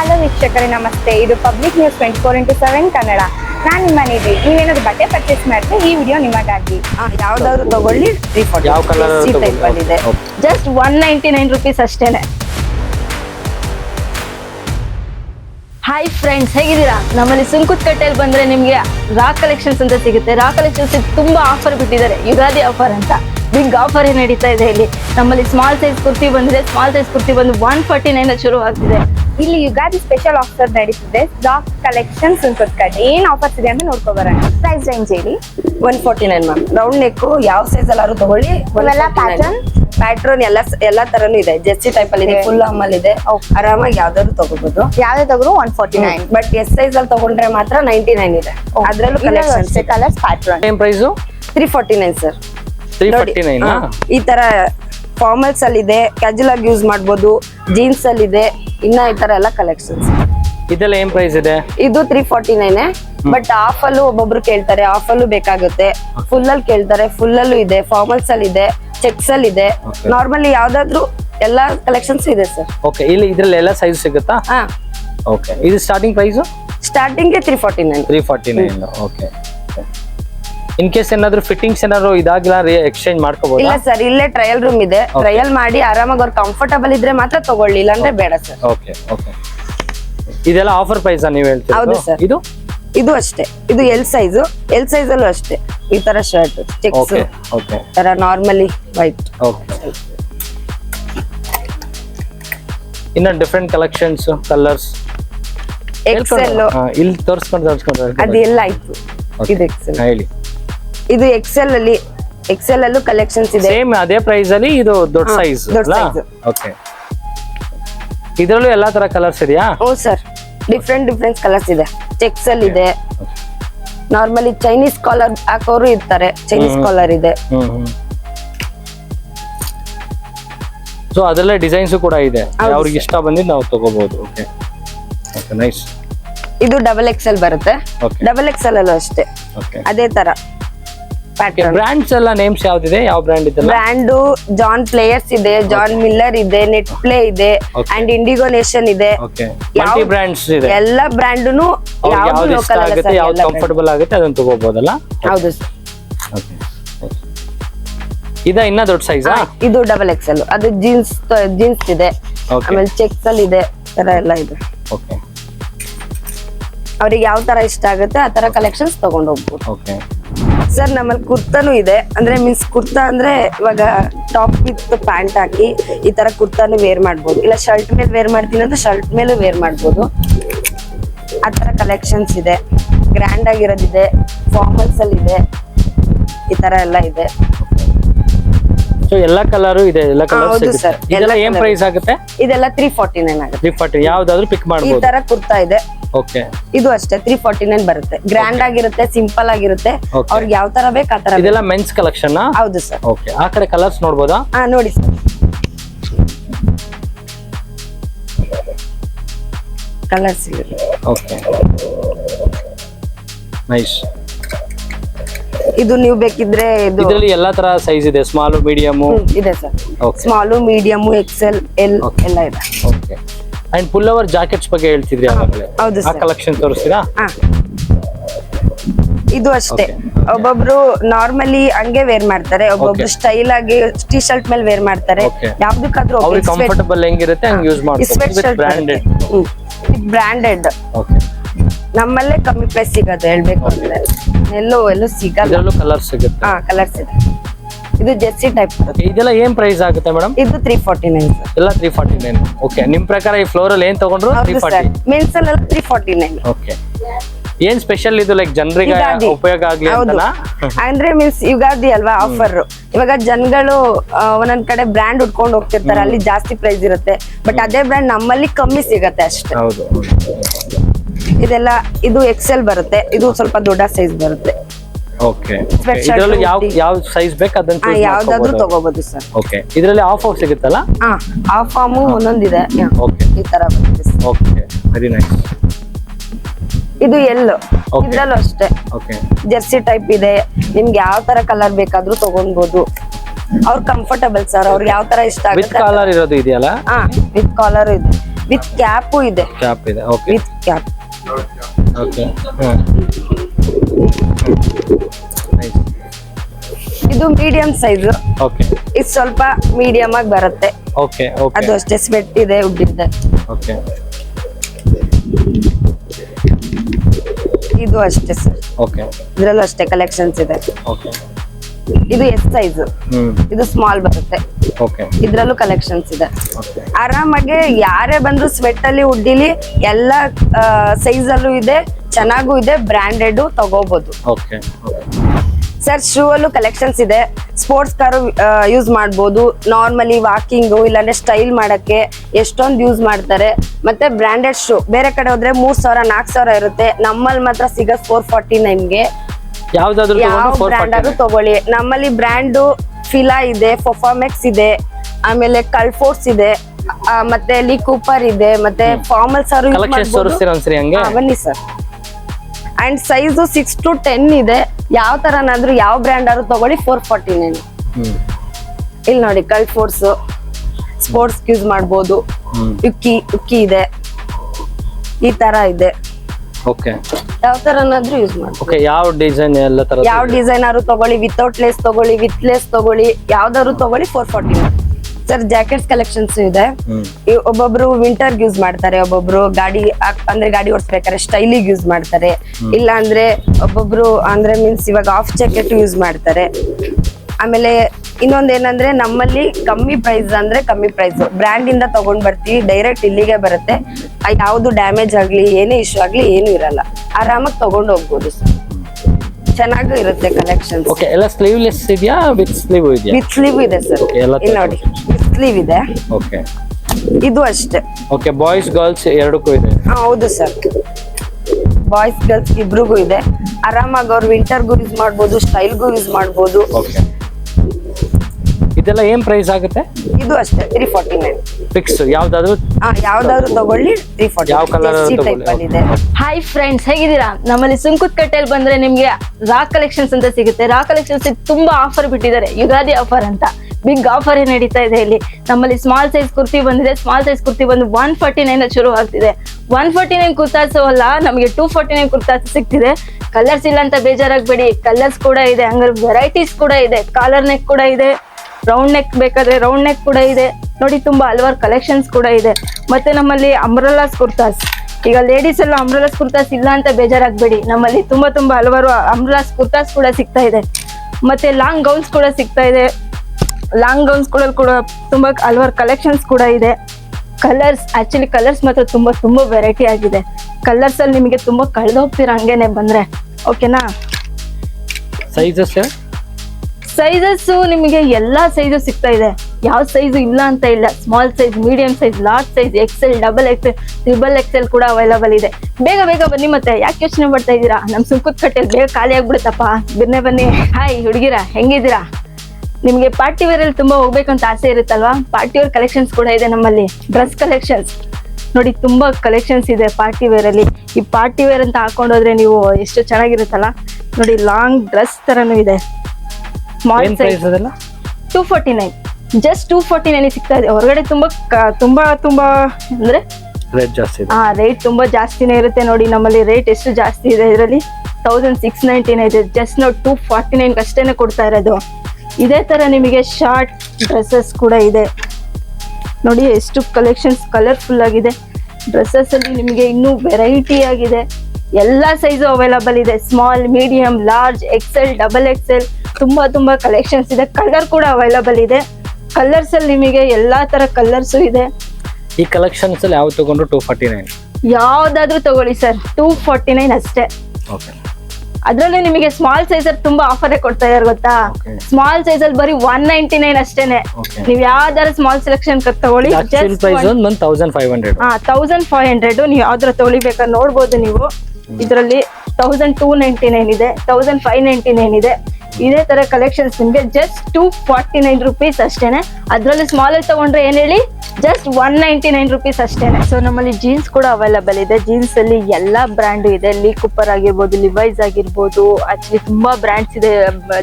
Hello ವೀಕ್ಷಕರೇ ನಮಸ್ತೆ. ಇದು public news twenty four into seven Kannada. ನಾನು ನಿಮ್ಮ ನಿಧಿ. ನೀವೇನಾದ್ರು ಬಟ್ಟೆ ಪರ್ಚೇಸ್ ಮಾಡಿದ್ರೆ ಈ ವಿಡಿಯೋ ನಿಮಗಾಗಿ. ಯಾವ್ದಾದ್ರು ತಗೊಳ್ಳಿ. ಯಾವ. Just one ninety nine rupees ಅಷ್ಟೇನೆ. ಹಾಯ್ ಫ್ರೆಂಡ್ಸ್ ಹೇಗಿದ್ದೀರಾ? ನಮ್ಮಲ್ಲಿ ಸುಂಕುತ್ ಕಟ್ಟೆಯಲ್ಲಿ ಬಂದ್ರೆ ನಿಮಗೆ ರಾ ಕಲೆಕ್ಷನ್ಸ್ ಅಂತ ಸಿಗುತ್ತೆ. ರಾ ಕಲೆಕ್ಷನ್ಸ್ ತುಂಬಾ ಆಫರ್ ಬಿಟ್ಟಿದ್ದಾರೆ. ಯುಗಾದಿ ಆಫರ್ ಅಂತ. ಬಿಗ್ ಆಫರ್ ನಡೀತಾ ಇದೆ ಇಲ್ಲಿ? ನಮ್ಮಲ್ಲಿ ಸ್ಮಾಲ್ ಸೈಜ್ ಕುರ್ತಿ ಬಂದಿದೆ. ಸ್ಮಾಲ್ ಸೈಜ್ ಕುರ್ತಿ ಬಂದು ಒನ್ ಫಾರ್ಟಿ ನೈನ್ ಶುರು ಆಗ್ತಿದೆ ಇಲ್ಲಿ ಯುಗಾದಿ ಸ್ಪೆಷಲ್ ಆಫರ್ ನಡೀತಿದೆ. ಸ್ಟಾಕ್ ಕಲೆಕ್ಷನ್ ಕಡೆ ಏನ್ ಆಫರ್ಸ್ ಇದೆ ಅಂತ ನೋಡ್ಕೊ ಬರೋಣ. ಪ್ರೈಸ್ ರೇಂಜ್ ಹೇಳಿ. One forty nine ma'am round neck ಯಾವ ಸೈಜ್ ಅಲ್ಲಾರು ತಗೊಳ್ಳಿ. ಇವೆಲ್ಲ ಪ್ಯಾಟರ್ನ್ ಪ್ಯಾಟ್ರನ್ ಎಲ್ಲ ಎಲ್ಲಾ ತರನು ಇದೆ. ಜೆಸ್ಸಿ ಟೈಪ್ ಅಲ್ಲಿ ಇದೆ. ಫುಲ್ ಅಮ್ಮಲ್ ಇದೆ. ಆರಾಮಾಗಿ ಯಾವ್ದಾದ್ರು ತಗೋಬಹುದು ಯಾವ್ದೇ ತಗೋರು one forty nine but S size ಅಲ್ಲಿ ತಗೊಂಡ್ರೆ ಮಾತ್ರ ನೈಂಟಿ ನೈನ್ ಇದೆ. ಅದ್ರಲ್ಲೂ ಕಲೆಕ್ಷನ್ಸ್ ಕಲರ್ಸ್ ಪ್ಯಾಟ್ರನ್ ಏನ್ price three forty nine sir ಈ ತರ ಫಾರ್ಮಲ್ಸ್ ಅಲ್ಲಿ ಇದೆ. ಕ್ಯಾಜುವಲ್ ಆಗಿ ಯೂಸ್ ಮಾಡಬಹುದು ಜೀನ್ಸ್ ಅಲ್ಲಿ ಇದೆ. ಇನ್ನ ಈ ತರ ಎಲ್ಲ ಕಲೆಕ್ಷನ್ಸ್ ಇದೆಲ್ಲ ಏನ್ ಪ್ರೈಸ್ ಇದೆ? ಇದು three forty nine but off ಅಲ್ಲೂ ಒಬ್ಬೊಬ್ರು ಕೇಳ್ತಾರೆ ಆಫ್ ಅಲ್ಲೂ ಬೇಕಾಗುತ್ತೆ. ಫುಲ್ ಅಲ್ಲಿ ಕೇಳ್ತಾರೆ ಫುಲ್ ಅಲ್ಲೂ ಇದೆ ಫಾರ್ಮಲ್ಸ್ ಅಲ್ಲಿ ಇದೆ ಚೆಕ್ಸ್ ಅಲ್ಲಿ ಇದೆ. ನಾರ್ಮಲಿ ಯಾವ್ದಾದ್ರು ಎಲ್ಲಾ ಕಲೆಕ್ಷನ್ಸ್ ಇದೆ ಸರ್ ಓಕೆ ಇಲ್ಲಿ ಇದ್ರಲ್ಲಿ ಎಲ್ಲ ಸೈಜ್ ಸಿಗುತ್ತಾ? ಹಾ. ಓಕೆ ಇದು starting price starting three forty nine three forty nine okay in case ಏನಾದ್ರು ಫಿಟ್ಟಿಂಗ್ಸ್ ಏನಾದ್ರು ಇದಾಗಿಲ್ಲ ಎಕ್ಸ್ಚೇಂಜ್ ಇಲ್ಲ ಸರ್ ಇಲ್ಲೇ ಟ್ರಯಲ್ ರೂಮ್ ಇದೆ. ಟ್ರಯಲ್ ಮಾಡಿ ಆರಾಮಾಗಿ ಅವ್ರು ಕಂಫರ್ಟಬಲ್ ಇದ್ರೆ ಮಾತ್ರ ತಗೊಳ್ಳಿ ಇಲ್ಲಾಂದ್ರೆ ಬೇಡ ಸರ್. ಓಕೆ ಓಕೆ ಇದೆಲ್ಲ ಆಫರ್ ಪ್ರೈಸ್ ನೀವು ಹೌದು ಹೇಳ್ತೀರಾ ಇದು? ಇದು ಅಷ್ಟೇ. ಇದು ಎಲ್ ಸೈಜ್ ಎಲ್ ಸೈಜ್ ಅಲ್ಲೂ ಅಷ್ಟೇ. ಈ ತರ ಶರ್ಟ್ ಚೆಕ್ಸ್ ಓಕೆ ಓಕೆ ತರ ನಾರ್ಮಲಿ ವೈಟ್ ಓಕೆ ಇನ್ನ ಡಿಫ್ರೆಂಟ್ ಕಲೆಕ್ಷನ್ಸ್ ಕಲರ್ಸ್ ಎಕ್ಸೆಲ್ ಇಲ್ಲಿ ತೋರಿಸ್ಕೊಂಡು ತೋರಿಸ್ಕೊಂಡು ಅದೆಲ್ಲ ಆಯ್ತು. ಇದು ಎಕ್ಸೆಲ್ ಹೇಳಿ. ಇದು ಎಕ್ಸೆಲ್ ಅಲ್ಲಿ ಎಕ್ಸೆಲ್ ಅಲ್ಲೂ ಕಲೆಕ್ಷನ್ಸ್ ಇದೆ. ಸೇಮ್ ಅದೇ ಪ್ರೈಸ್ ಅಲ್ಲಿ ಇದು ದೊಡ್ಡ ಸೈಜ್ ಓಕೆ ಇದರಲ್ಲೂ ಎಲ್ಲಾ ತರ ಕಲರ್ಸ್ ಇದೆಯಾ? Oh sir different different colours ಇದೆ. ಚೆಕ್ಸ್ ಅಲ್ಲಿ ಇದೆ. ನಾರ್ಮಲಿ ಚೈನೀಸ್ ಕಾಲರ್ ಹಾಕೋರು ಇರ್ತಾರೆ. ಚೈನೀಸ್ ಕಾಲರ್ ಇದೆ. ಸೊ ಅದೆಲ್ಲ ಡಿಸೈನ್ಸ್ ಕೂಡ ಇದೆ. ಅವ್ರಿಗೆ ಇಷ್ಟ ಬಂದಿದ್ದು ನಾವು ತಗೋಬಹುದು ಓಕೆ ಓಕೆ ನೈಸ್ ಇದು ಡಬಲ್ ಎಕ್ಸೆಲ್ ಬರುತ್ತೆ. ಡಬಲ್ ಡಬಲ್ ಎಕ್ಸೆಲ್ ಅಲ್ಲೂ ಅಷ್ಟೇ. ಅದೇ ತರ. ಬ್ರ್ಯಾಂಡ್ಸ್ ಎಲ್ಲ ನೇಮ್ಸ್ ಯಾವ್ದಿದೆ? ಯಾವ ಬ್ರ್ಯಾಂಡ್ ಇದೆ ಬ್ರ್ಯಾಂಡು ಜಾನ್ ಪ್ಲೇಯರ್ಸ್ ಇದೆ ಜಾನ್ ಮಿಲ್ಲರ್ ಇದೆ ನೆಟ್ ಪ್ಲೇ ಇದೆ ಅಂಡ್ ಇಂಡಿಗೋ ನೇಷನ್ ಇದೆ. ಯಾವ- ಬ್ರ್ಯಾಂಡ್ಸ್ ಇದೆ. ಎಲ್ಲ ಬ್ರ್ಯಾಂಡುನು ಯಾವ್ದು ಲೋಕಲ್ ಆಗುತ್ತೆ ಯಾವ್ದು ಕಂಫರ್ಟಬಲ್ ಆಗುತ್ತೆ ಅದನ್ನ ತಗೋಬಹುದಲ್ಲ ಹೌದು ಸರ್ ಇದ ಇನ್ನ ದೊಡ್ಡ ಸೈಜ್ ಇದು ಡಬಲ್ ಎಕ್ಸೆಲ್ ಅದು ಜೀನ್ಸ್ ಜೀನ್ಸ್ ಇದೆ. ಆಮೇಲೆ ಚೆಕ್ಸ್ ಅಲ್ಲಿ ಇದೆ ತರ ಎಲ್ಲ ಇದೆ. ಓಕೆ ಅವ್ರಿಗೆ ಯಾವ ತರ ಇಷ್ಟ ಆಗುತ್ತೆ ಆ ತರ ಕಲೆಕ್ಷನ್ಸ್ ತಗೊಂಡ್ ಹೋಗ್ಬೋದು. ಓಕೆ ಸರ್ ನಮ್ಮಲ್ಲಿ ಕುರ್ತಾನು ಇದೆ. ಅಂದ್ರೆ ಮೀನ್ಸ್ ಕುರ್ತಾ ಅಂದ್ರೆ ಇವಾಗ ಟಾಪ್ ವಿತ್ ಪ್ಯಾಂಟ್ ಹಾಕಿ ಈ ತರ ಕುರ್ತಾನು ವೇರ್ ಮಾಡ್ಬೋದು. ಇಲ್ಲ ಶರ್ಟ್ ಮೇಲೆ ವೇರ್ ಮಾಡ್ತೀನಿ ಅಂದ್ರೆ ಶರ್ಟ್ ಮೇಲೂ ವೇರ್ ಮಾಡ್ಬೋದು. ಆ ತರ ಕಲೆಕ್ಷನ್ಸ್ ಇದೆ. ಗ್ರ್ಯಾಂಡ್ ಆಗಿರೋದಿದೆ ಫಾರ್ಮಲ್ಸ್ ಅಲ್ಲಿ ಇದೆ. ಈ ತರ ಎಲ್ಲ ಇದೆ. ಸೊ ಎಲ್ಲಾ ಕಲರ್ ಇದೆ ಎಲ್ಲ ಕಲರ್ ಹೌದು sir. ಇದೆಲ್ಲ ಏನ್ ಪ್ರೈಸ್ ಆಗುತ್ತೆ? ಇದೆಲ್ಲ ತ್ರೀ ಫಾರ್ಟಿ ನೈನ್ ಆಗುತ್ತೆ. ತ್ರೀ ಫಾರ್ಟಿ ಯಾವ್ದಾದ್ರು ಪಿಕ್ ಈ ಮಾಡ್ಬೋದು. ತರ ಕುರ್ತಾ ಇದೆ. ಇದು ಅಷ್ಟೇ ತ್ರೀ ಫಾರ್ಟಿ ನೈನ್ ಬರುತ್ತೆ ಗ್ರ್ಯಾಂಡ್ ಆಗಿರುತ್ತೆ ಸಿಂಪಲ್ ಆಗಿರುತ್ತೆ. ಅವ್ರಿಗೆ ಯಾವ ತರ ಬೇಕು ಆ ತರ. ಇದೆಲ್ಲ ಮೆನ್ಸ್ ಕಲೆಕ್ಷನ್ ಹೌದು ಸರ್ ಓಕೆ ಆ ಕಡೆ ಕಲರ್ಸ್ ನೋಡ್ಬೋದಾ? ಹಾ ನೋಡಿ ಸರ್ ಕಲರ್ಸ್ ಓಕೆ ನೈಸ್ ಇದು ನೀವು ಬೇಕಿದ್ರೆ ಇದು ಇದರಲ್ಲಿ ಎಲ್ಲಾ ತರ ಸೈಜ್ ಇದೆ. ಸ್ಮಾಲ್ ಮೀಡಿಯಮ್ ಇದೆ sir small medium XL L. ಎಲ್ಲ ಇದೆ. ಅಂಡ್ ಫುಲ್ ಅವರ್ ಜಾಕೆಟ್ಸ್ ಬಗ್ಗೆ ಹೇಳ್ತಿದ್ರಿ ಆವಾಗಲೇ. ಹೌದು ಆ. ಕಲೆಕ್ಷನ್ ತೋರಿಸ್ತೀರಾ? ಇದು ಅಷ್ಟೇ. ಒಬ್ಬೊಬ್ರು ನಾರ್ಮಲಿ ಹಂಗೆ ವೇರ್ ಮಾಡ್ತಾರೆ. ಒಬ್ಬೊಬ್ರು. ಸ್ಟೈಲ್ ಆಗಿ ಟಿ ಶರ್ಟ್ ಮೇಲೆ ವೇರ್ ಮಾಡ್ತಾರೆ. ಯಾವ್ದಕ್ಕಾದ್ರೂ ಕಂಫರ್ಟಬಲ್ ಹೆಂಗಿರುತ್ತೆ ಹಂಗೆ ಯೂಸ್ ಬ್ರಾಂಡೆಡ್ ಬ್ರಾಂಡೆಡ್ ನಮ್ಮಲ್ಲೇ ಕಮ್ಮಿ ಪ್ರೈಸ್ ಸಿಗೋದು ಹೇಳ್ಬೇಕು ಅಂದ್ರೆ. ಎಲ್ಲೋ ಎಲ್ಲೂ ಸಿಗಲ್ಲ. ಕಲರ್ ಸಿಗುತ್ತೆ. ಹಾ ಕಲರ್ ಇದೆ ಇದು ಜೆರ್ಸಿ ಟೈಪ್ ಇದೆಲ್ಲ ಏನ್ ಪ್ರೈಸ್ ಆಗುತ್ತೆ ಮೇಡಮ್ ಇದು ತ್ರೀ ಫಾರ್ಟಿ ನೈನ್ ಎಲ್ಲ ತ್ರೀ ಫಾರ್ಟಿ ನೈನ್ ಓಕೆ ನಿಮ್ ಪ್ರಕಾರ ಈ ಫ್ಲೋರ್ ಅಲ್ಲಿ ಏನ್ ತಗೊಂಡ್ರು? Three sir. Forty men's three forty nine okay ಏನ್ ಸ್ಪೆಷಲ್ ಇದು? ಲೈಕ್ ಜನರಿಗೆ. ಉಪಯೋಗ ಆಗ್ಲಿ ಅಂದ್ರೆ ಮೀನ್ಸ್ ಯುಗಾದಿ ಅಲ್ವಾ ಆಫರ್ ಇವಾಗ ಜನಗಳು ಒಂದೊಂದ್ ಕಡೆ ಬ್ರ್ಯಾಂಡ್ ಉಟ್ಕೊಂಡು ಹೋಗ್ತಿರ್ತಾರೆ. ಅಲ್ಲಿ ಜಾಸ್ತಿ ಪ್ರೈಸ್ ಇರುತ್ತೆ. ಬಟ್ ಅದೇ ಬ್ರ್ಯಾಂಡ್ ನಮ್ಮಲ್ಲಿ ಕಮ್ಮಿ ಸಿಗತ್ತೆ ಅಷ್ಟೇ. ಹೌದು. ಇದೆಲ್ಲ ಇದು ಎಕ್ಸೆಲ್ ಬರುತ್ತೆ. ಇದು ಸ್ವಲ್ಪ ದೊಡ್ಡ ಸೈಜ್ ಬರುತ್ತೆ. ಓಕೆ ಇದರಲ್ಲಿ ಯಾವ ಯಾವ ಸೈಜ್ ಬೇಕು? ಅದನ್ನ ಯಾವ್ದಾದ್ರೂ ತಗೋಬಹುದು ಸರ್. ಓಕೆ ಇದರಲ್ಲಿ ಆಫ್ ಆಫ್ ಸಿಗುತ್ತಲ್ಲ? ಆಫ್ ಫಾರ್ಮು ಒಂದೊಂದಿದೆ. ಓಕೆ ಈ ತರ ಬರುತ್ತೆ. ಓಕೆ ವೆರಿ ನೈಸ್ ಇದು ಎಲ್ಲೋ. ಇದ್ರಲ್ಲೂ ಅಷ್ಟೇ. ಓಕೆ ಜರ್ಸಿ ಟೈಪ್ ಇದೆ. ನಿಮ್ಗೆ ಯಾವ ತರ ಕಲರ್ ಬೇಕಾದ್ರೂ ತಗೊಂಡ್ಬೋದು ಅವ್ರ ಕಂಫರ್ಟಬಲ್ ಸರ್ ಅವ್ರಿಗೆ ಯಾವ ತರ ಇಷ್ಟ ಆಗುತ್ತೆ ಕಾಲರ್ ಇರೋದು ಇದೆಯಲ್ಲ? ಹಾ ವಿತ್ ಕಾಲರ್ ಇದೆ. ವಿತ್ ಕ್ಯಾಪು ಇದೆ. ಕ್ಯಾಪ್ ಇದೆ. ಓಕೆ ವಿತ್ ಕ್ಯಾಪ್ ಓಕೆ ಇದು ಮೀಡಿಯಂ ಸೈಜ್ ಓಕೆ ಇದು ಸ್ವಲ್ಪ ಮೀಡಿಯಂ ಆಗಿ ಬರುತ್ತೆ. ಓಕೆ ಓಕೆ ಅದು ಅಷ್ಟೇ ಸ್ವೆಟ್ ಇದೆ ಉಡ್ಡಿದ್ದೆ ಓಕೆ ಇದು ಅಷ್ಟೇ ಸರ್ ಓಕೆ ಇದ್ರಲ್ಲೂ ಅಷ್ಟೇ ಕಲೆಕ್ಷನ್ಸ್ ಇದೆ. ಓಕೆ ಇದು ಎಸ್ ಸೈಜ್ ಇದು ಸ್ಮಾಲ್ ಬರುತ್ತೆ. ಇದ್ರಲ್ಲೂ ಕಲೆಕ್ಷನ್ಸ್ ಇದೆ. ಆರಾಮಾಗಿ ಯಾರೇ ಬಂದ್ರು ಸ್ವೆಟ್ ಅಲ್ಲಿ ಉಡ್ಡಿಲಿ ಎಲ್ಲ ಸೈಜ್ ಅಲ್ಲೂ ಇದೆ ಚೆನ್ನಾಗೂ ಇದೆ ಬ್ರಾಂಡೆಡ್ ತಗೋಬಹುದು ಸರ್ ಶೂ ಅಲ್ಲೂ ಕಲೆಕ್ಷನ್ಸ್ ಇದೆ. ಸ್ಪೋರ್ಟ್ಸ್ ಕಾರು ಯೂಸ್ ಮಾಡ್ಬೋದು. ನಾರ್ಮಲಿ ವಾಕಿಂಗ್ ಇಲ್ಲಾಂದ್ರೆ ಸ್ಟೈಲ್ ಮಾಡಕ್ಕೆ ಎಷ್ಟೊಂದು ಯೂಸ್ ಮಾಡ್ತಾರೆ. ಮತ್ತೆ ಬ್ರಾಂಡೆಡ್ ಶೂ ಬೇರೆ ಕಡೆ ಹೋದ್ರೆ ಮೂರ್ ಸಾವಿರ ನಾಲ್ಕು ಸಾವಿರ ಇರುತ್ತೆ. ನಮ್ಮಲ್ಲಿ ಮಾತ್ರ ಸಿಗೋದು ಫೋರ್ ಫಾರ್ಟಿ ನೈನ್ಗೆ ಯಾವ್ದಾದ್ರು ಯಾವ ಬ್ರಾಂಡ್ ಬ್ರ್ಯಾಂಡ್ ಆದ್ರೂ ತಗೊಳ್ಳಿ. ನಮ್ಮಲ್ಲಿ ಬ್ರ್ಯಾಂಡು ಫಿಲಾ ಇದೆ ಫೊಫಾಮೆಕ್ಸ್ ಇದೆ ಆಮೇಲೆ ಕಲ್ಫೋರ್ಸ್ ಇದೆ ಮತ್ತೆ ಲಿ ಕೂಪರ್ ಇದೆ ಮತ್ತೆ ಫಾರ್ಮಲ್ ಸರ್ ಬನ್ನಿ sir and size six to ten ಇದೆ. ಯಾವ ತರನಾದ್ರೂ ಯಾವ ಬ್ರ್ಯಾಂಡ್ ಆದ್ರೂ ತಗೊಳ್ಳಿ ಫೋರ್ ಫಾರ್ಟಿ ನೈನ್ ಇಲ್ಲಿ ನೋಡಿ ಕಲ್ಫೋರ್ಸ್ ಸ್ಪೋರ್ಟ್ಸ್ ಯೂಸ್ ಮಾಡ್ಬೋದು. ಇಕ್ಕಿ ಉಕ್ಕಿ ಇದೆ. ಈ ತರ ಇದೆ. ಓಕೆ ಯಾವ ತರನಾದ್ರೂ ಯೂಸ್ ಮಾಡ್ಬೋದು. ಓಕೆ ಯಾವ ಡಿಸೈನ್ ಎಲ್ಲ ತರ ಯಾವ ಡಿಸೈನ್ ಆದ್ರೂ ತಗೊಳ್ಳಿ ವಿತೌಟ್ ಲೇಸ್ ತಗೊಳ್ಳಿ ವಿತ್ ಲೇಸ್ ತಗೊಳ್ಳಿ ಯಾವ್ದಾದ್ರು ತಗೊಳ್ಳಿ four forty sir jackets collections ಇದೆ. ಒಬ್ಬೊಬ್ರು ವಿಂಟರ್ ಯೂಸ್ ಮಾಡ್ತಾರೆ ಒಬ್ಬೊಬ್ರು ಗಾಡಿ ಅಂದ್ರೆ ಗಾಡಿ ಓಡಿಸ್ಬೇಕಾದ್ರೆ ಸ್ಟೈಲಿಗೆ ಯೂಸ್ ಮಾಡ್ತಾರೆ. ಇಲ್ಲ ಅಂದ್ರೆ ಒಬ್ಬೊಬ್ರು ಅಂದ್ರೆ ಮೀನ್ಸ್ ಇವಾಗ ಆಫ್ ಜಾಕೆಟ್ ಯೂಸ್ ಮಾಡ್ತಾರೆ. ಆಮೇಲೆ ಇನ್ನೊಂದ್ ಏನಂದ್ರೆ ನಮ್ಮಲ್ಲಿ ಕಮ್ಮಿ ಪ್ರೈಸ್ ಅಂದ್ರೆ ಕಮ್ಮಿ ಪ್ರೈಸ್ ಬ್ರ್ಯಾಂಡ್ ಇಂದ ತಗೊಂಡ್ ಬರ್ತೀವಿ ಡೈರೆಕ್ಟ್ ಇಲ್ಲಿಗೆ ಬರುತ್ತೆ. ಯಾವ್ದು ಡ್ಯಾಮೇಜ್ ಆಗ್ಲಿ ಏನೇ ಇಶ್ಯೂ ಆಗ್ಲಿ ಏನು ಇರಲ್ಲ. ಆರಾಮಾಗಿ ತಗೊಂಡ್ ಹೋಗ್ಬೋದು ಸರ್ ಚೆನ್ನಾಗೂ ಇರುತ್ತೆ ಕಲೆಕ್ಷನ್ ಓಕೆ ಎಲ್ಲ ಸ್ಲೀವ್ಲೆಸ್ ಇದೆಯಾ ವಿತ್ ಸ್ಲೀವ್ ಇದೆಯಾ? ವಿತ್ ಸ್ಲೀವ್ ಇದೆ ಸರ್ ಇಲ್ಲಿ ನೋಡಿ. ವಿತ್ ಸ್ಲೀವ್ ಇದೆ. ಓಕೆ ಇದು ಅಷ್ಟೇ. ಓಕೆ ಬಾಯ್ಸ್ ಗರ್ಲ್ಸ್ ಎರಡಕ್ಕೂ ಇದೆ. ಹಾ, ಹೌದು ಸರ್ ಬಾಯ್ಸ್ ಗರ್ಲ್ಸ್ ಇಬ್ರಿಗೂ ಇದೆ. ಆರಾಮಾಗಿ ಅವ್ರು ವಿಂಟರ್ಗೂ ಯೂಸ್ ಮಾಡ್ಬೋದು ಸ್ಟೈಲ್ಗೂ ಯೂಸ್ ಮಾಡ್ಬೋದು. ಓಕೆ ಇದೆಲ್ಲ ಏನ್ ಪ್ರೈಸ್ ಆಗುತ್ತೆ? ಇದು ಅಷ್ಟೇ ತ್ರೀ ಫಾರ್ಟಿ ನೈನ್ ಫಿಕ್ಸ್ ಯಾವ್ದಾದ್ರು ಯಾವ್ದಾದ್ರು ತಗೊಳ್ಳಿ ತ್ರೀ ಫಾರ್ಟಿ ಯಾವ ಕಲರ್ ಇದೆ. ಹಾಯ್ ಫ್ರೆಂಡ್ಸ್ ಹೇಗಿದ್ದೀರಾ? ನಮ್ಮಲ್ಲಿ ಸುಂಕುತ್ ಕಟ್ಟೆಲ್ ಬಂದ್ರೆ ನಿಮ್ಗೆ ರಾ ಕಲೆಕ್ಷನ್ಸ್ ಅಂತ ಸಿಗುತ್ತೆ. ರಾ ಕಲೆಕ್ಷನ್ಸ್ ತುಂಬಾ ಆಫರ್ ಬಿಟ್ಟಿದ್ದಾರೆ. ಯುಗಾದಿ ಆಫರ್ ಅಂತ. ಬಿಗ್ ಆಫರ್ ಏನ್ ನಡೀತಾ ಇದೆ ಇಲ್ಲಿ ನಮ್ಮಲ್ಲಿ ಸ್ಮಾಲ್ ಸೈಜ್ ಕುರ್ತಿ ಬಂದಿದೆ. ಸ್ಮಾಲ್ ಸೈಜ್ ಕುರ್ತಿ ಬಂದು ಒನ್ ಫಾರ್ಟಿ ನೈನ್ ಶುರು ಆಗ್ತಿದೆ. ಒನ್ ಫಾರ್ಟಿ ನೈನ್ ಕುರ್ತಾಸು ಅಲ್ಲ ನಮಗೆ ಟೂ ಫಾರ್ಟಿ ನೈನ್ ಕುರ್ತಾಸ್ ಸಿಗ್ತಿದೆ. ಕಲರ್ಸ್ ಇಲ್ಲ ಅಂತ ಬೇಜಾರಾಗಬೇಡಿ. ಕಲರ್ಸ್ ಕೂಡ ಇದೆ. ಹಂಗಾರೆ ವೆರೈಟೀಸ್ ಕೂಡ ಇದೆ. ಕಾಲರ್ ನೆಕ್ ಕೂಡ ಇದೆ. ರೌಂಡ್ ನೆಕ್ ಬೇಕಾದ್ರೆ ರೌಂಡ್ ನೆಕ್ ಕೂಡ ಇದೆ. ನೋಡಿ, ತುಂಬಾ ಹಲವಾರು ಕಲೆಕ್ಷನ್ಸ್ ಕೂಡ ಇದೆ. ಮತ್ತೆ ನಮ್ಮಲ್ಲಿ ಅಂಬ್ರಲಾಸ್ ಕುರ್ತಾಸ್ ಈಗ ಲೇಡೀಸ್ ಎಲ್ಲ ಅಂಬ್ರಲಾಸ್ ಕುರ್ತಾಸ್ ಇಲ್ಲ ಅಂತ ಬೇಜಾರಾಗಬೇಡಿ. ನಮ್ಮಲ್ಲಿ ತುಂಬಾ ತುಂಬಾ ಹಲವಾರು ಅಂಬ್ರಲಾಸ್ ಕುರ್ತಾಸ್ ಕೂಡ ಸಿಗ್ತಾ ಇದೆ. ಮತ್ತೆ ಲಾಂಗ್ ಗೌನ್ಸ್ ಕೂಡ ಸಿಗ್ತಾ ಇದೆ. ಲಾಂಗ್ ಗೌನ್ಸ್ ಕೂಡ ಕೂಡ ತುಂಬಾ ಹಲವಾರು ಕಲೆಕ್ಷನ್ಸ್ ಕೂಡ ಇದೆ. ಕಲರ್ಸ್ ಆಕ್ಚುಲಿ ಕಲರ್ಸ್ ಮಾತ್ರ ತುಂಬಾ ತುಂಬಾ ವೆರೈಟಿ ಆಗಿದೆ. ಕಲರ್ಸ್ ಅಲ್ಲಿ ನಿಮಗೆ ತುಂಬಾ ಕಳೆದೋಗ್ತೀರಾ ಹಂಗೇನೆ ಬಂದ್ರೆ. ಓಕೆನಾ ಸೈಜಸ್ ಸೈಜಸ್ ನಿಮಗೆ ಎಲ್ಲಾ ಸೈಜು ಸಿಗ್ತಾ ಇದೆ. ಯಾವ ಸೈಜು ಇಲ್ಲ ಅಂತ ಇಲ್ಲ. Small size medium size large size XL double XL triple XL ಕೂಡ ಅವೈಲಬಲ್ ಇದೆ. ಬೇಗ ಬೇಗ ಬನ್ನಿ ಮತ್ತೆ. ಯಾಕೆ ಯೋಚನೆ ಮಾಡ್ತಾ ಇದ್ದೀರಾ? ನಮ್ ಸುಂಕುತ್ ಕಟ್ಟೆ ಬೇಗ ಖಾಲಿ ಆಗ್ಬಿಡುತ್ತಪ್ಪ. ಬಿನ್ನೆ ಬನ್ನಿ. ಹಾಯ್ ಹುಡುಗಿರ, ಹೆಂಗಿದ್ದೀರಾ? ನಿಮಗೆ ಪಾರ್ಟಿ ವೇರಲ್ಲಿ ತುಂಬ ತುಂಬಾ ಹೋಗ್ಬೇಕಂತ ಆಸೆ ಇರುತ್ತಲ್ವಾ? ಪಾರ್ಟಿ ವೇರ್ ಕಲೆಕ್ಷನ್ಸ್ ಕೂಡ ಇದೆ ನಮ್ಮಲ್ಲಿ. ಡ್ರೆಸ್ ಕಲೆಕ್ಷನ್ಸ್ ನೋಡಿ, ತುಂಬಾ ಕಲೆಕ್ಷನ್ಸ್ ಇದೆ ಪಾರ್ಟಿ ವೇರಲ್ಲಿ ಈ ಪಾರ್ಟಿ ವೇರ್ ಅಂತ ಹಾಕೊಂಡೋದ್ರೆ ನೀವು ಎಷ್ಟು ಚೆನ್ನಾಗಿರುತ್ತಲ್ಲ? ನೋಡಿ ಲಾಂಗ್ ಡ್ರೆಸ್ ಥರನೂ ಇದೆ. Small size two forty nine just two forty nine ಸಿಗ್ತಾ ಇದೆ. ಹೊರಗಡೆ ತುಂಬಾ ತುಂಬಾ ತುಂಬಾ ಅಂದ್ರೆ ರೇಟ್ ಜಾಸ್ತಿ ಇದೆ. ಆ ರೇಟ್ ತುಂಬಾ ಜಾಸ್ತಿನೇ ಇರುತ್ತೆ ನೋಡಿ ನಮ್ಮಲ್ಲಿ. ರೇಟ್ ಎಷ್ಟು ಜಾಸ್ತಿ ಇದೆ ಇದರಲ್ಲಿ? ತೌಸಂಡ್ ಸಿಕ್ಸ್ ನೈಂಟಿನ ಇದೆ. ಜಸ್ಟ್ ನಾವು ಟೂ ಫಾರ್ಟಿ ನೈನ್ ಅಷ್ಟೇನೆ ಕೊಡ್ತಾ ಇರೋದು. ಇದೇ ತರ ನಿಮಗೆ ಶಾರ್ಟ್ ಡ್ರೆಸ್ಸಸ್ ಕೂಡ ಇದೆ. ನೋಡಿ ಎಷ್ಟು ಕಲೆಕ್ಷನ್ಸ್ ಕಲರ್ಫುಲ್ ಆಗಿದೆ. ಡ್ರೆಸ್ಸಸ್ ಅಲ್ಲಿ ನಿಮಗೆ ಇನ್ನೂ ವೆರೈಟಿ ಆಗಿದೆ. ಎಲ್ಲ ಸೈಜು ಅವೈಲಬಲ್ ಇದೆ. Small medium large XL double XL ತುಂಬಾ ತುಂಬಾ ಕಲೆಕ್ಷನ್ಸ್ ಇದೆ. ಕಲರ್ ಕೂಡ ಅವೈಲಬಲ್ ಇದೆ. ಕಲರ್ಸ್ ಅಲ್ಲಿ ನಿಮಗೆ ಎಲ್ಲಾ ತರ ಕಲರ್ಸ್ ಇದೆ. ಈ ಕಲೆಕ್ಷನ್ಸ್ ಅಲ್ಲಿ ಯಾವ ತಗೊಂಡ್ರು ಟೂ ಫಾರ್ಟಿ ನೈನ್ ಯಾವ್ದಾದ್ರೂ ತಗೊಳ್ಳಿ ಸರ್. ಟೂ ಫಾರ್ಟಿ ನೈನ್ ಅಷ್ಟೇ. ಓಕೆ ಅದ್ರಲ್ಲಿ ನಿಮಗೆ ಸ್ಮಾಲ್ ಸೈಜ್ ಅಲ್ಲಿ ತುಂಬಾ ಆಫರ್ ಕೊಡ್ತಾ ಇದಾರೆ ಗೊತ್ತಾ. ಸ್ಮಾಲ್ ಸೈಜ್ ಅಲ್ಲಿ ಬರೀ ಒನ್ ನೈಂಟಿ ನೈನ್ ಅಷ್ಟೇನೆ ನೀವು ಯಾವ್ದಾರ ಸ್ಮಾಲ್ ಸೆಲೆಕ್ಷನ್ ತಗೊಳ್ಳಿ. ತೌಸಂಡ್ ಫೈವ್ ಹಂಡ್ರೆಡ್ ಹಾ ತೌಸಂಡ್ ಫೈವ್ ಹಂಡ್ರೆಡ್ ನೀವು ಯಾವ್ದ್ರ ತಗೊಳ್ಬೇಕಾದ್ರೆ ನೋಡ್ಬೋದು ನೀವು. ಇದರಲ್ಲಿ ತೌಸಂಡ್ ಟೂ ನೈಂಟಿ ನೈನ್ ಇದೆ ತೌಸಂಡ್ ಫೈವ್ ನೈಂಟಿ ನೈನ್ ಇದೆ. ಇದೇ ತರ ಕಲೆಕ್ಷನ್ಸ್ ನಿಮ್ಗೆ just two forty nine rupees ಅಷ್ಟೇನೆ. ಅದ್ರಲ್ಲಿ ಸ್ಮಾಲ್ ಅಲ್ಲಿ ತಗೊಂಡ್ರೆ ಏನ್ ಹೇಳಿ? Just one ninety nine rupees ಅಷ್ಟೇನೆ. ಸೊ ನಮ್ಮಲ್ಲಿ ಜೀನ್ಸ್ ಕೂಡ ಅವೈಲಬಲ್ ಇದೆ. ಜೀನ್ಸ್ ಅಲ್ಲಿ ಎಲ್ಲಾ ಬ್ರ್ಯಾಂಡ್ ಇದೆ. ಲೀ ಕುಪ್ಪರ್ ಆಗಿರ್ಬೋದು ಲಿವೈಸ್ ಆಗಿರ್ಬೋದು ಆಕ್ಚುಲಿ ತುಂಬಾ ಬ್ರ್ಯಾಂಡ್ಸ್ ಇದೆ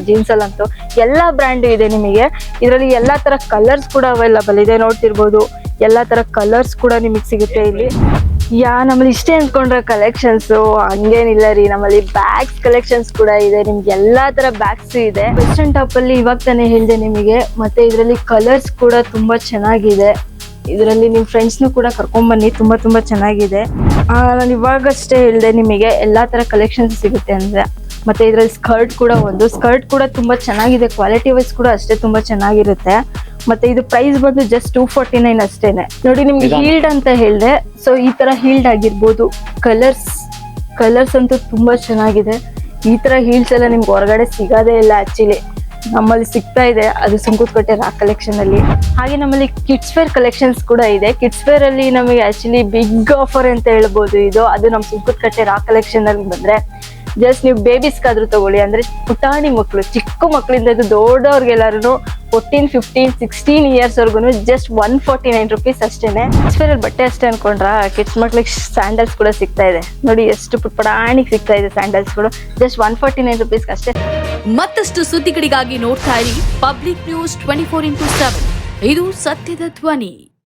ಜೀನ್ಸ್ ಅಲ್ಲಂತೂ. ಎಲ್ಲಾ ಬ್ರ್ಯಾಂಡ್ ಇದೆ ನಿಮಗೆ. ಇದರಲ್ಲಿ ಎಲ್ಲಾ ತರ ಕಲರ್ಸ್ ಕೂಡ ಅವೈಲಬಲ್ ಇದೆ. ನೋಡ್ತಿರ್ಬೋದು. ಎಲ್ಲಾ ತರ ಕಲರ್ಸ್ ಕೂಡ ನಿಮಗೆ ಸಿಗುತ್ತೆ ಇಲ್ಲಿ. ಯಾ, ನಮ್ಮಲ್ಲಿ ಇಷ್ಟೇ ಅಂದ್ಕೊಂಡ್ರೆ ಕಲೆಕ್ಷನ್ಸು ಹಂಗೇನಿಲ್ಲ ರೀ, ನಮ್ಮಲ್ಲಿ ಬ್ಯಾಗ್ಸ್ ಕಲೆಕ್ಷನ್ಸ್ ಕೂಡ ಇದೆ. ನಿಮ್ಗೆ ಎಲ್ಲಾ ತರ ಬ್ಯಾಗ್ಸ್ ಇದೆ. ವೆಸ್ಟರ್ನ್ ಟಾಪ್ ಅಲ್ಲಿ ಇವಾಗ ತಾನೇ ಹೇಳಿದೆ ನಿಮಗೆ. ಮತ್ತೆ ಇದರಲ್ಲಿ ಕಲರ್ಸ್ ಕೂಡ ತುಂಬಾ ಚೆನ್ನಾಗಿದೆ. ಇದರಲ್ಲಿ ನಿಮ್ಮ ಫ್ರೆಂಡ್ಸ್ನು ಕೂಡ ಕರ್ಕೊಂಡ್ ಬನ್ನಿ ತುಂಬಾ ತುಂಬಾ ಚೆನ್ನಾಗಿದೆ. ನಾನು ಇವಾಗಷ್ಟೇ ಹೇಳಿದೆ ನಿಮಗೆ ಎಲ್ಲಾ ತರ ಕಲೆಕ್ಷನ್ಸ್ ಸಿಗುತ್ತೆ ಅಂದ್ರೆ. ಮತ್ತೆ ಇದರಲ್ಲಿ ಸ್ಕರ್ಟ್ ಕೂಡ ಒಂದು. ಸ್ಕರ್ಟ್ ಕೂಡ ತುಂಬಾ ಚೆನ್ನಾಗಿದೆ. ಕ್ವಾಲಿಟಿ ವೈಸ್ ಕೂಡ ಅಷ್ಟೇ ತುಂಬಾ ಚೆನ್ನಾಗಿರುತ್ತೆ. ಮತ್ತೆ ಇದು ಪ್ರೈಸ್ ಬಂದು ಜಸ್ಟ್ ಟೂ ಫಾರ್ಟಿ ನೈನ್ ಅಷ್ಟೇನೆ. ನೋಡಿ ನಿಮ್ಗೆ ಹೀಲ್ಡ್ ಅಂತ ಹೇಳಿದೆ. ಸೊ ಈ ತರ ಹೀಲ್ಡ್ ಆಗಿರ್ಬೋದು. ಕಲರ್ಸ್ ಕಲರ್ಸ್ ಅಂತೂ ತುಂಬಾ ಚೆನ್ನಾಗಿದೆ. ಈ ತರ ಹೀಲ್ಸ್ ಎಲ್ಲ ನಿಮ್ಗೆ ಹೊರಗಡೆ ಸಿಗೋದೇ ಇಲ್ಲ ಆಕ್ಚುಲಿ ನಮ್ಮಲ್ಲಿ ಸಿಗ್ತಾ ಇದೆ. ಅದು ಸುಂಕುತ್ಕಟ್ಟೆ ರಾ ಕಲೆಕ್ಷನ್ ಅಲ್ಲಿ. ಹಾಗೆ ನಮ್ಮಲ್ಲಿ ಕಿಡ್ಸ್ ವೇರ್ ಕಲೆಕ್ಷನ್ಸ್ ಕೂಡ ಇದೆ. ಕಿಡ್ಸ್ ವೇರ್ ಅಲ್ಲಿ ನಮಗೆ ಆಕ್ಚುಲಿ ಬಿಗ್ ಆಫರ್ ಅಂತ ಹೇಳ್ಬೋದು ಇದು. ಅದು ನಮ್ಮ ಸುಂಕುತ್ಕಟ್ಟೆ ರಾ ಕಲೆಕ್ಷನ್ ಅಲ್ಲಿ ಬಂದ್ರೆ. ಜಸ್ಟ್ ನೀವು ಬೇಬೀಸ್ಗಾದ್ರೂ ತಗೊಳ್ಳಿ. ಅಂದ್ರೆ ಪುಟಾಣಿ ಮಕ್ಕಳು ಚಿಕ್ಕ ಮಕ್ಕಳಿಂದ ಇದು ದೊಡ್ಡವ್ರಿಗೆಲ್ಲರೂ ಫೋರ್ಟೀನ್ ಫಿಫ್ಟೀನ್ ಸಿಕ್ಸ್ಟೀನ್ ಇಯರ್ಸ್ ವರ್ಗು just one forty nine rupees ಅಷ್ಟೇನೆ ಬಟ್ಟೆ ಅಷ್ಟೇ ಅನ್ಕೊಂಡ್ರ? ಕಿಡ್ಸ್ ಮಕ್ಳಿಗೆ ಸ್ಯಾಂಡಲ್ಸ್ ಕೂಡ ಸಿಗ್ತಾ ಇದೆ. ನೋಡಿ ಎಷ್ಟು ಪುಟ್ ಪುಟಾಣಿಗೆ ಸಿಗ್ತಾ ಇದೆ ಸ್ಯಾಂಡಲ್ಸ್ಗಳು just one forty nine rupees ಅಷ್ಟೇ. ಮತ್ತಷ್ಟು ಸುದ್ದಿಗಳಿಗಾಗಿ ನೋಡ್ತಾ ಇರಿ public news twenty four into seven ಇದು ಸತ್ಯದ ಧ್ವನಿ.